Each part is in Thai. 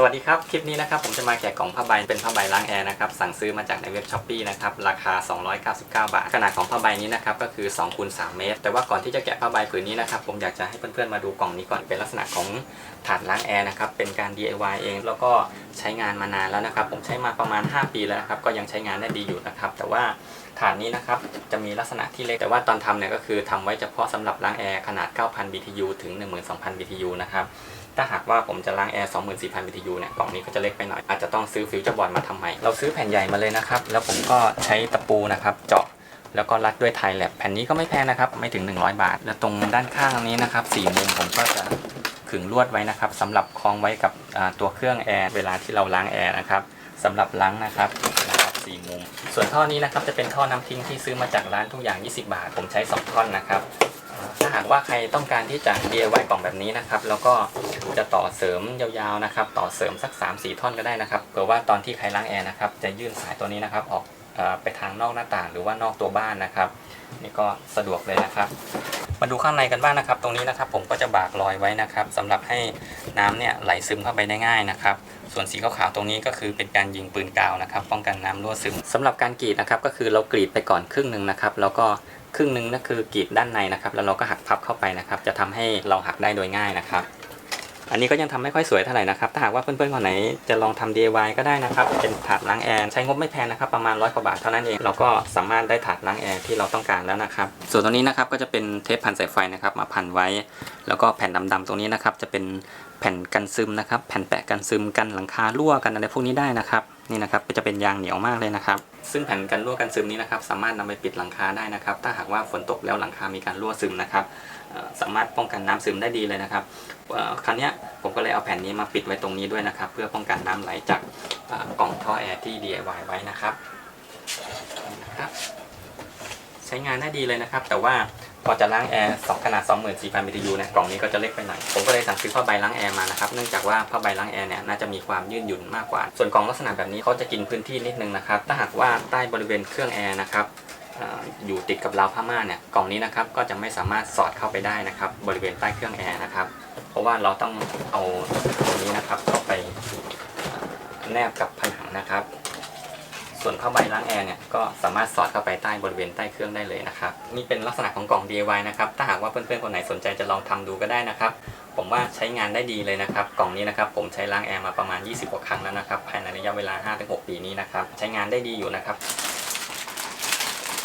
สวัสดีครับ คลิปนี้นะครับผมจะมาแกะกล่องผ้าใบเป็นผ้าใบล้างแอร์นะครับสั่งซื้อมาจากในเว็บช้อปปีนะครับราคา 299 บาท ขนาดของผ้าใบนี้นะครับก็คือ2คูณ3เมตร แต่ว่าก่อนที่จะแกะผ้าใบผืนนี้นะครับผมอยากจะให้เพื่อนๆมาดูกล่องนี้ก่อนเป็นลักษณะของถาดล้างแอร์นะครับเป็นการ DIY เองแล้วก็ใช้งานมานานแล้วนะครับผมใช้มาประมาณ 5 ปีแล้วนะครับก็ยังใช้งานได้ดีอยู่นะครับแต่ว่าถาดนี้นะครับจะมีลักษณะที่เล็กแต่ว่าตอนทำเนี่ยก็คือทำไว้เฉพาะสำหรับล้างแอร์ขนาด 9,000 BTU ถึง 12,000 BTU นะครับ ถ้าหากว่าผมจะล้างแอร์24,000 BTU เนี่ยกล่องนี้ก็จะเล็กไปหน่อย อาจจะต้องซื้อฟิวเจอร์บอร์ดมาทำใหม่ เราซื้อแผ่นใหญ่มาเลยนะครับ แล้วผมก็ใช้ตะปูนะครับ เจาะแล้วก็รัดด้วยไทแลบแผ่นนี้ก็ไม่แพงนะครับ ไม่ถึง 100 บาท แล้วตรงด้านข้างนี้นะครับสี่มุมผมก็จะขึงลวดไว้นะครับสำหรับคล้องไว้กับตัวเครื่องแอร์เวลาที่เราล้างแอร์นะครับสำหรับล้างนะครับนะครับสี่มุม ส่วนท่อนี้นะครับจะเป็นท่อน้ำทิ้งที่ซื้อมาจากร้านทุกอย่าง 20 บาท ผมใช้ 2 ท่อนนะครับาหากว่าใครต้องการที่จะ DIY กล่องแบบนี้นะครับ แล้วก็จะต่อเสริมยาวๆนะครับ ต่อเสริมสัก 3-4 ท่อนก็ได้นะครับเผื่อว่าตอนที่ใครล้างแอร์นะครับจะยื่นสายตัวนี้นะครับออกออไปทางนอกหน้าต่างหรือว่านอกตัวบ้านนะครับนี่ก็สะดวกเลยนะครับ มาดูข้างในกันบ้างนะครับ ตรงนี้นะครับ ผมก็จะบากรอยไว้นะครับสำหรับให้น้ำเนี่ยไหลซึมเข้าไปได้ง่ายนะครับ ส่วนสีขาวๆตรงนี้ก็คือเป็นการยิงปืนกาวนะครับ ป้องกันน้ำรั่วซึมสำหรับการกรีดนะครับ ก็คือเรากรีดไปก่อนครึ่งหนึ่งนะครับ แล้วก็ ครึ่งหนึ่งนั่นคือกรีดด้านในนะครับ แล้วเราก็หักพับเข้าไปนะครับ จะทำให้เราหักได้โดยง่ายนะครับ อันนี้ก็ยังทำไม่ค่อยสวยเท่าไหร่นะครับ ถ้าหากว่าเพื่อนๆคนไหนจะลองทำ DIY ก็ได้นะครับ เป็นถาดล้างแอร์ใช้งบไม่แพงนะครับ ประมาณร้อยกว่าบาทเท่านั้นเอง เราก็สามารถได้ถาดล้างแอร์ที่เราต้องการแล้วนะครับ ส่วนตรงนี้นะครับก็จะเป็นเทปพันสายไฟนะครับ มาพันไว้ แล้วก็แผ่นดำๆตรงนี้นะครับ จะเป็นแผ่นกันซึมนะครับ แผ่นแปะกันซึมกันหลังคารั่วกันอะไรพวกนี้ได้นะครับนี่นะครับจะเป็นยางเหนียวมากเลยนะครับ ซึ่งแผ่นกันรั่วกันซึมนี้นะครับ สามารถนำไปปิดหลังคาได้นะครับ ถ้าหากว่าฝนตกแล้วหลังคามีการรั่วซึมนะครับ สามารถป้องกันน้ำซึมได้ดีเลยนะครับครั้งนี้ผมก็เลยเอาแผ่นนี้มาปิดไว้ตรงนี้ด้วยนะครับ เพื่อป้องกันน้ำไหลจากกล่องท่อแอร์ที่ DIY ไว้นะครับนะครับใช้งานได้ดีเลยนะครับ แต่ว่าพอจะล้างแอร์สองขนาด 24,000 BTU เนี่ยกล่องนี้ก็จะเล็กไปหน่อยผมก็เลยสั่งซื้อผ้าใบล้างแอร์มานะครับเนื่องจากว่าผ้าใบล้างแอร์เนี่ยน่าจะมีความยืดหยุ่นมากกว่า ส่วนกล่องลักษณะแบบนี้เขาจะกินพื้นที่นิดนึงนะครับถ้าหากว่าใต้บริเวณเครื่องแอร์นะครับ อยู่ติดกับราวผ้าม่านเนี่ยกล่องนี้นะครับก็จะไม่สามารถสอดเข้าไปได้นะครับ บริเวณใต้เครื่องแอร์นะครับ เพราะว่าเราต้องเอาตรงนี้นะครับเข้าไปแนบกับผนังนะครับ ส่วนผ้าใบล้างแอร์เนี่ยก็สามารถสอดเข้าไปใต้บริเวณใต้เครื่องได้เลยนะครับนี่เป็นลักษณะของกล่อง DIY นะครับถ้าหากว่าเพื่อนๆคนไหนสนใจจะลองทำดูก็ได้นะครับ ผมว่าใช้งานได้ดีเลยนะครับ กล่องนี้นะครับผมใช้ล้างแอร์มาประมาณ 20 กว่าครั้งแล้วนะครับภายในระยะเวลา 5-6 ปีนี้นะครับใช้งานได้ดีอยู่นะครับ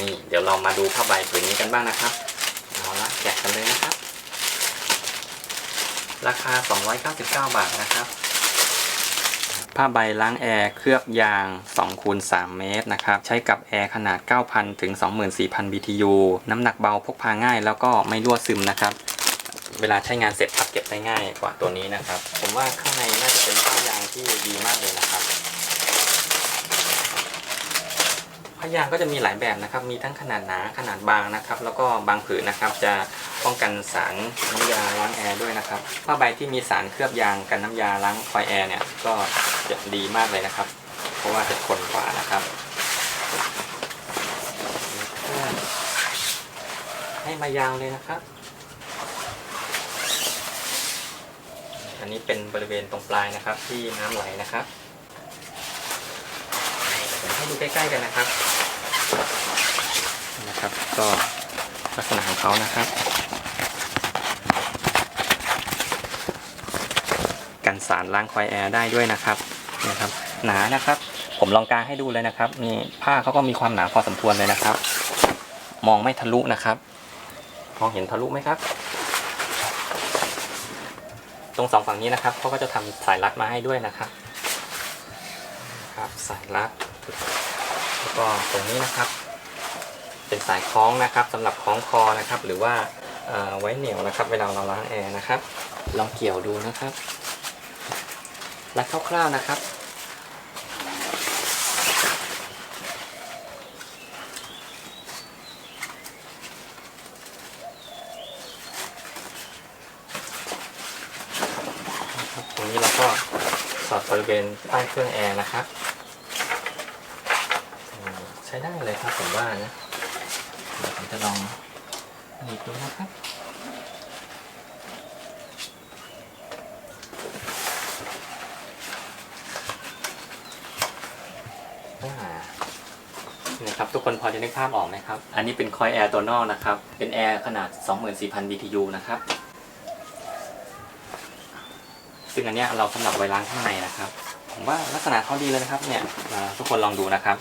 นี่เดี๋ยวเรามาดูผ้าใบผืนนี้กันบ้างนะครับเอาละแกะกันเลยนะครับ ราคา 299 บาทนะครับผ้าใบล้างแอร์เคลือบยาง2คูณ3เมตรนะครับ ใช้กับแอร์ขนาด 9,000 ถึง 24,000 BTU น้ำหนักเบาพกพาง่ายแล้วก็ไม่รั่วซึมนะครับ เวลาใช้งานเสร็จพับเก็บได้ง่ายกว่าตัวนี้นะครับ ผมว่าข้างในน่าจะเป็นผ้ายางที่ดีมากเลยนะครับ ผ้ายางก็จะมีหลายแบบนะครับ มีทั้งขนาดหนาขนาดบางนะครับ แล้วก็บางผืนนะครับ จะป้องกันสารน้ำยาล้างแอร์ด้วยนะครับผ้าใบที่มีสารเคลือบยางกันน้ำยาล้างคอยแอร์เนี่ยก็จะดีมากเลยนะครับ เพราะว่าจะทนกว่านะครับ ให้มายาวเลยนะครับ อันนี้เป็นบริเวณตรงปลายนะครับ ที่น้ำไหลนะครับให้ดูใกล้ๆกันนะครับ นะครับ ก็ลักษณะของเขานะครับ กันสารล้างควายแอร์ได้ด้วยนะครับนะครับ หนานะครับ ผมลองกางให้ดูเลยนะครับนี่ผ้าเขาก็มีความหนาพอสมควรเลยนะครับ มองไม่ทะลุนะครับมองเห็นทะลุไหมครับ ตรงสองฝั่งนี้นะครับเขาก็จะทำสายรัดมาให้ด้วยนะครับ ครับสายรัด แล้วก็ตรงนี้นะครับ เป็นสายคล้องนะครับสำหรับคล้องคอนะครับ หรือว่าไว้เหนียวนะครับ เวลาเราล้างแอร์นะครับ ลองเกี่ยวดูนะครับรัดคร่าวๆนะครับตรงนี้เราก็สอดบริเวณใต้เครื่องแอร์นะครับ ช้ได้เลยครับผมว่านะเดี๋ยวผมจะลองหนีบดูนะครับนะครับทุกคนพอจะนึกภาพออกไหมครับ อันนี้เป็นคอยแอร์ตัวนอกนะครับ เป็นแอร์ขนาด 24,000 BTU นะครับ ซึ่งอันนี้เราสำหรับไว้ล้างข้างในนะครับ ผมว่าลักษณะเขาดีเลยนะครับเนี่ยทุกคนลองดูนะครับ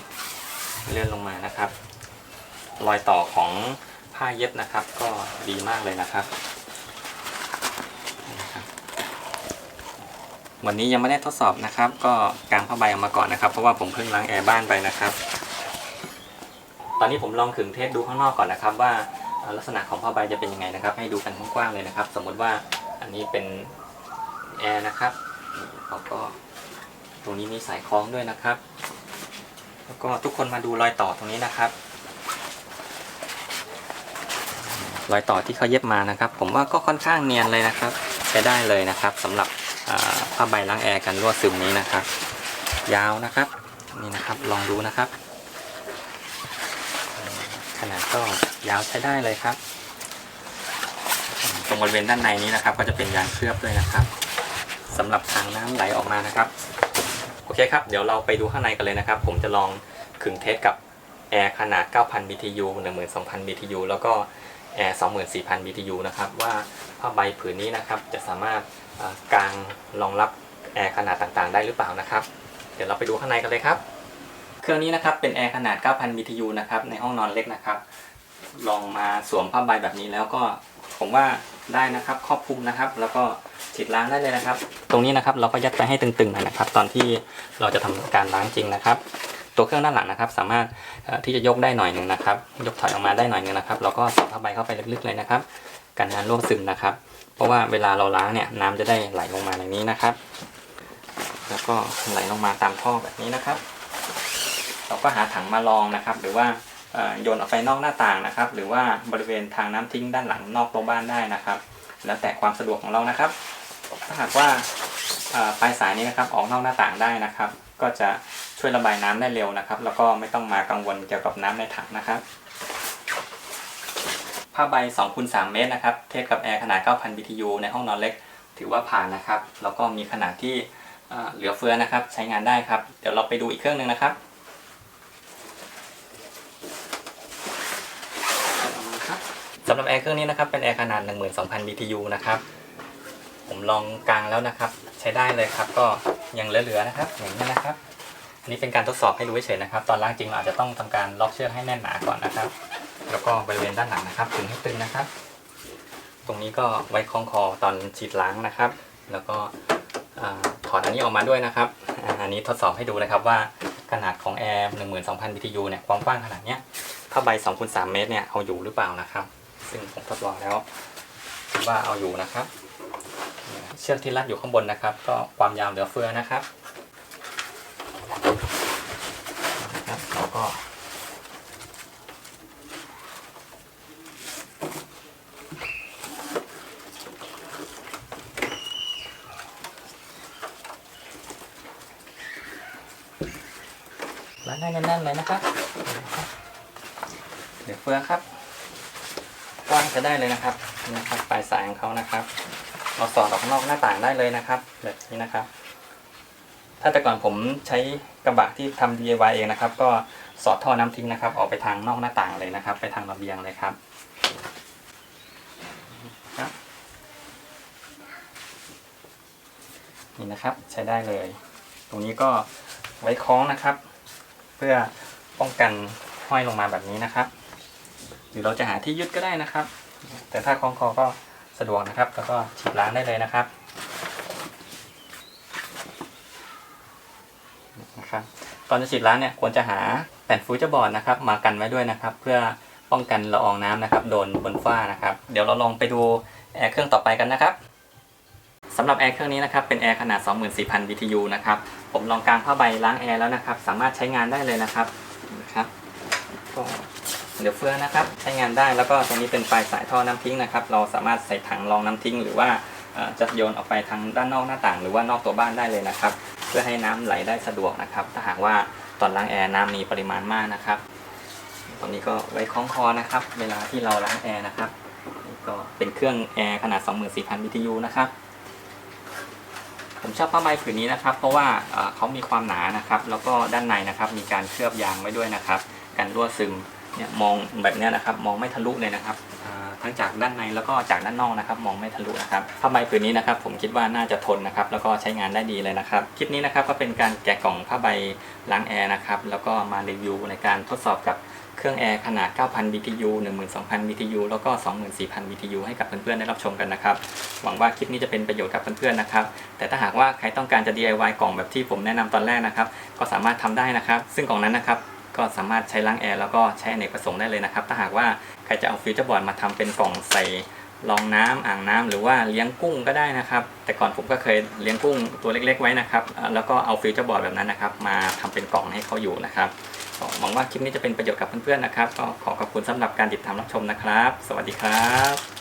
เลื่อนลงมานะครับ รอยต่อของผ้าเย็บนะครับ ก็ดีมากเลยนะครับ วันนี้ยังไม่ได้ทดสอบนะครับ ก็กางผ้าใบออกมาก่อนนะครับ เพราะว่าผมเพิ่งล้างแอร์บ้านไปนะครับ ตอนนี้ผมลองขึงเทปดูข้างนอกก่อนนะครับ ว่าลักษณะของผ้าใบจะเป็นยังไงนะครับ ให้ดูกันกว้างๆเลยนะครับ สมมติว่าอันนี้เป็นแอร์นะครับแล้วก็ตรงนี้มีสายคล้องด้วยนะครับ แล้วก็ทุกคนมาดูรอยต่อตรงนี้นะครับ รอยต่อที่เขาเย็บมานะครับ ผมว่าก็ค่อนข้างเนียนเลยนะครับใช้ได้เลยนะครับสำหรับผ้าใบล้างแอร์กันรั่วซึมนี้นะครับ ยาวนะครับนี่นะครับลองดูนะครับ ขนาดก็ยาวใช้ได้เลยครับ ตรงบริเวณด้านในนี้นะครับ ก็จะเป็นยางเคลือบด้วยนะครับสำหรับทางน้ำไหลออกมานะครับ เคครับ เดี๋ยวเราไปดูข้างในกันเลยนะครับ ผมจะลองขึงเทสกับแอร์ขนาด 9,000 BTU 12,000 BTU แล้วก็แอร์24,000 BTU นะครับ ว่าผ้าใบผืนนี้นะครับ จะสามารถกางรองรับแอร์ขนาดต่างๆ ได้หรือเปล่านะครับ เดี๋ยวเราไปดูข้างในกันเลยครับ เครื่องนี้นะครับเป็นแอร์ขนาด 9,000 BTU นะครับ ในห้องนอนเล็กนะครับ ลองมาสวมผ้าใบแบบนี้แล้วก็ผมว่าได้นะครับ ครอบคลุมนะครับ แล้วก็ ฉีดล้างได้เลยนะครับ ตรงนี้นะครับเราก็ยัดไปให้ตึงๆหน่อยนะครับ ตอนที่เราจะทำการล้างจริงนะครับ ตัวเครื่องด้านหลังนะครับ สามารถที่จะยกได้หน่อยหนึ่งนะครับ ยกถอยออกมาได้หน่อยหนึ่งนะครับ เราก็สอดผ้าใบเข้าไปลึกๆเลยนะครับกันน้ำรั่วซึมนะครับ เพราะว่าเวลาเราล้างเนี่ยน้ำจะได้ไหลลงมาในนี้นะครับ แล้วก็ไหลลงมาตามท่อแบบนี้นะครับ เราก็หาถังมารองนะครับ หรือว่าโยนออกไปนอกหน้าต่างนะครับ หรือว่าบริเวณทางน้ำทิ้งด้านหลังนอกตัวบ้านได้นะครับ แล้วแต่ความสะดวกของเรานะครับ ถ้าหากว่าปลายสายนี้นะครับออกนอกหน้าต่างได้นะครับ ก็จะช่วยระบายน้ำได้เร็วนะครับ แล้วก็ไม่ต้องมากังวลเกี่ยวกับน้ำในถังนะครับผ้าใบ2คูณ3เมตรนะครับเทียบกับแอร์ขนาด 9,000 BTU ในห้องนอนเล็ก ถือว่าผ่านนะครับ แล้วก็มีขนาดที่เอ่อเหลือเฟือนะครับ ใช้งานได้ครับ เดี๋ยวเราไปดูอีกเครื่องหนึ่งนะครับสำหรับแอร์เครื่องนี้นะครับเป็นแอร์ขนาด 12,000 BTU นะครับ ผมลองกลางแล้วนะครับ ใช้ได้เลยครับ ก็ยังเหลือๆนะครับ อย่างนี้นะครับอันนี้เป็นการทดสอบให้ดูเฉยๆนะครับ ตอนล้างจริงเราอาจจะต้องทำการล็อกเชือกให้แน่นหนาก่อนนะครับ แล้วก็บริเวณด้านหลังนะครับถึงให้ตึงนะครับ ตรงนี้ก็ไว้คล้องคอตอนฉีดล้างนะครับ แล้วก็ถอดอันนี้ออกมาด้วยนะครับ อันนี้ทดสอบให้ดูนะครับว่าขนาดของแอร์12,000 BTU เนี่ยความกว้างขนาดเนี้ยผ้าใบ2คูณ3เมตรเนี่ยเอาอยู่หรือเปล่านะครับ ซึ่งผมทดลองแล้วว่าเอาอยู่นะครับ เชือกที่รัดอยู่ข้างบนนะครับ ก็ความยาวเหลือเฟือนะครับครับแล้วก็รัดได้แน่นๆเลยนะครับเหลือเฟือครับกว้างจะได้เลยนะครับนี่นะครับปลายสายของเขานะครับ เราสอดออกนอกหน้าต่างได้เลยนะครับ แบบนี้นะครับ ถ้าแต่ก่อนผมใช้กระบะที่ทำ DIY เองนะครับ ก็สอดท่อน้ำทิ้งนะครับ ออกไปทางนอกหน้าต่างเลยนะครับ ไปทางระเบียงเลยครับนี่นะครับใช้ได้เลย ตรงนี้ก็ไว้คล้องนะครับ เพื่อป้องกันห้อยลงมาแบบนี้นะครับ หรือเราจะหาที่ยึดก็ได้นะครับ แต่ถ้าคล้องคอก็ สะดวกนะครับ แล้วก็ฉีดล้างได้เลยนะครับนะครับ ตอนจะฉีดล้างเนี่ยควรจะหาแผ่นฟิวเจอร์บอร์ดนะครับ มากันไว้ด้วยนะครับ เพื่อป้องกันละอองน้ำนะครับ โดนบนฝ้านะครับ เดี๋ยวเราลองไปดูแอร์เครื่องต่อไปกันนะครับสำหรับแอร์เครื่องนี้นะครับเป็นแอร์ขนาด 24,000 BTU นะครับผมลองกางผ้าใบล้างแอร์แล้วนะครับ สามารถใช้งานได้เลยนะครับนะครับก็ เหลือเฟือนะครับใช้งานได้แล้วก็ตรงนี้เป็นปลายสายท่อน้ำทิ้งนะครับ เราสามารถใส่ถังรองน้ำทิ้ง หรือว่าจะโยนออกไปทางด้านนอกหน้าต่าง หรือว่านอกตัวบ้านได้เลยนะครับ เพื่อให้น้ำไหลได้สะดวกนะครับ ถ้าหากว่าตอนล้างแอร์น้ำมีปริมาณมากนะครับตรงนี้ก็ไว้คล้องคอนะครับ เวลาที่เราล้างแอร์นะครับนี่ก็เป็นเครื่องแอร์ขนาด 24,000 BTU นะครับผมชอบผ้าใบผืนนี้นะครับ เพราะว่าเอ่อเขามีความหนานะครับ แล้วก็ด้านในนะครับ มีการเคลือบยางไว้ด้วยนะครับ กันรั่วซึม เนี่ยมองแบบนี้นะครับมองไม่ทะลุเลยนะครับทั้งจากด้านในแล้วก็จากด้านนอกนะครับ มองไม่ทะลุนะครับผ้าใบผืนนี้นะครับผมคิดว่าน่าจะทนนะครับแล้วก็ใช้งานได้ดีเลยนะครับคลิปนี้นะครับก็เป็นการแกะกล่องผ้าใบล้างแอร์นะครับแล้วก็มารีวิวในการทดสอบกับเครื่องแอร์ขนาด 9,000 BTU 12,000 BTU แล้วก็ 24,000 BTU ให้กับเพื่อนๆ ได้รับชมกันนะครับ หวังว่าคลิปนี้จะเป็นประโยชน์กับเพื่อนๆ นะครับ แต่ถ้าหากว่าใครต้องการจะ DIY กล่องแบบที่ผมแนะนำตอนแรกนะครับ ก็สามารถทำได้นะครับ ซึ่งกล่องนั้นนะครับ ก็สามารถใช้ล้างแอร์แล้วก็ใช้อเนกประสงค์ได้เลยนะครับ ถ้าหากว่าใครจะเอาฟิวเจอร์บอร์ดมาทำเป็นกล่องใส่รองน้ำอ่างน้ำหรือว่าเลี้ยงกุ้งก็ได้นะครับ แต่ก่อนผมก็เคยเลี้ยงกุ้งตัวเล็ก ๆ ไว้นะครับ แล้วก็เอาฟิวเจอร์บอร์ดแบบนั้นนะครับ มาทำเป็นกล่องให้เขาอยู่นะครับหวังว่าคลิปนี้จะเป็นประโยชน์กับเพื่อนๆนะครับ ก็ขอขอบคุณสำหรับการติดตามรับชมนะครับ สวัสดีครับ